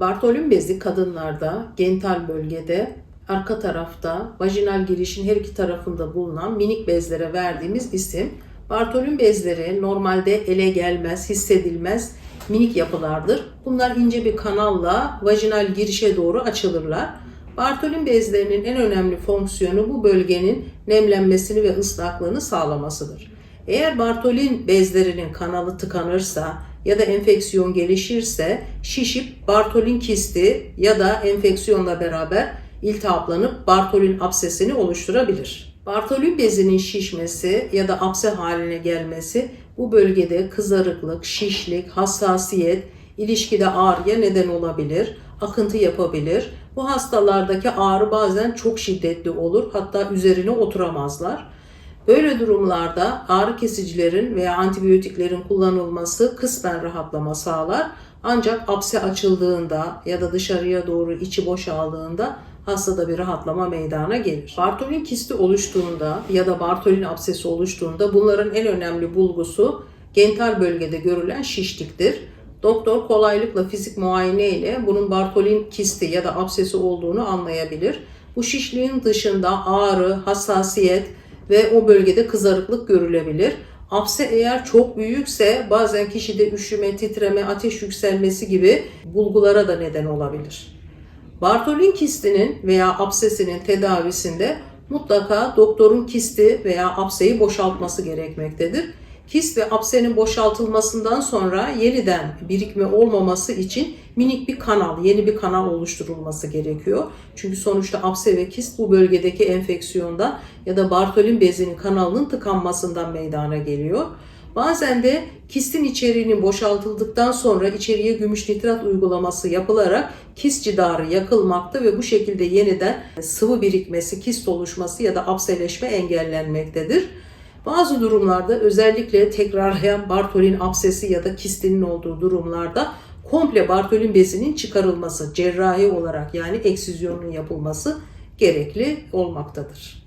Bartolin bezi kadınlarda genital bölgede arka tarafta vajinal girişin her iki tarafında bulunan minik bezlere verdiğimiz isim. Bartolin bezleri normalde ele gelmez, hissedilmez minik yapılardır. Bunlar ince bir kanalla vajinal girişe doğru açılırlar. Bartolin bezlerinin en önemli fonksiyonu bu bölgenin nemlenmesini ve ıslaklığını sağlamasıdır. Eğer Bartolin bezlerinin kanalı tıkanırsa ya da enfeksiyon gelişirse şişip Bartolin kisti ya da enfeksiyonla beraber iltihaplanıp Bartolin absesini oluşturabilir. Bartolin bezinin şişmesi ya da apse haline gelmesi bu bölgede kızarıklık, şişlik, hassasiyet, ilişkide ağrıya neden olabilir, akıntı yapabilir. Bu hastalardaki ağrı bazen çok şiddetli olur hatta üzerine oturamazlar. Böyle durumlarda ağrı kesicilerin veya antibiyotiklerin kullanılması kısmen rahatlama sağlar. Ancak apse açıldığında ya da dışarıya doğru içi boşaldığında hastada bir rahatlama meydana gelir. Bartolin kisti oluştuğunda ya da Bartolin absesi oluştuğunda bunların en önemli bulgusu genital bölgede görülen şişliktir. Doktor kolaylıkla fizik muayene ile bunun Bartolin kisti ya da absesi olduğunu anlayabilir. Bu şişliğin dışında ağrı, hassasiyet, ve o bölgede kızarıklık görülebilir. Apse eğer çok büyükse bazen kişide üşüme, titreme, ateş yükselmesi gibi bulgulara da neden olabilir. Bartolin kistinin veya absesinin tedavisinde mutlaka doktorun kisti veya apseyi boşaltması gerekmektedir. Kist ve apsenin boşaltılmasından sonra yeniden birikme olmaması için minik bir kanal, yeni bir kanal oluşturulması gerekiyor. Çünkü sonuçta apse ve kist bu bölgedeki enfeksiyonda ya da Bartolin bezinin kanalının tıkanmasından meydana geliyor. Bazen de kistin içeriğinin boşaltıldıktan sonra içeriye gümüş nitrat uygulaması yapılarak kist cidarı yakılmakta ve bu şekilde yeniden sıvı birikmesi, kist oluşması ya da apseleşme engellenmektedir. Bazı durumlarda özellikle tekrarlayan Bartolin absesi ya da kistinin olduğu durumlarda komple Bartolin bezinin çıkarılması cerrahi olarak yani eksizyonun yapılması gerekli olmaktadır.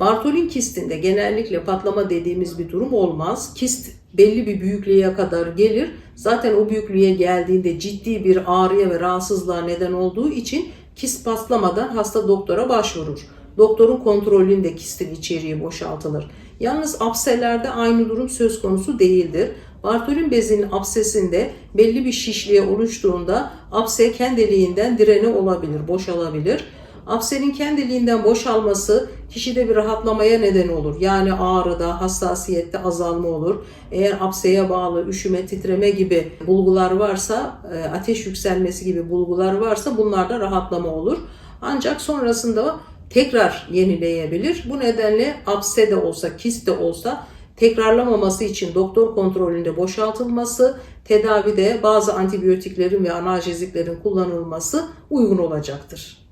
Bartolin kistinde genellikle patlama dediğimiz bir durum olmaz. Kist belli bir büyüklüğe kadar gelir. Zaten o büyüklüğe geldiğinde ciddi bir ağrıya ve rahatsızlığa neden olduğu için kist patlamadan hasta doktora başvurur. Doktorun kontrolünde kistin içeriği boşaltılır. Yalnız apselerde aynı durum söz konusu değildir. Bartolin bezinin apsesinde belli bir şişliğe oluştuğunda apse kendiliğinden direne olabilir, boşalabilir. Apsenin kendiliğinden boşalması kişide bir rahatlamaya neden olur. Yani ağrıda, hassasiyette azalma olur. Eğer apseye bağlı üşüme, titreme gibi bulgular varsa, e, ateş yükselmesi gibi bulgular varsa bunlarda rahatlama olur. Ancak sonrasında tekrar yenileyebilir. Bu nedenle apse de olsa, kist de olsa tekrarlamaması için doktor kontrolünde boşaltılması, tedavide bazı antibiyotiklerin ve analjeziklerin kullanılması uygun olacaktır.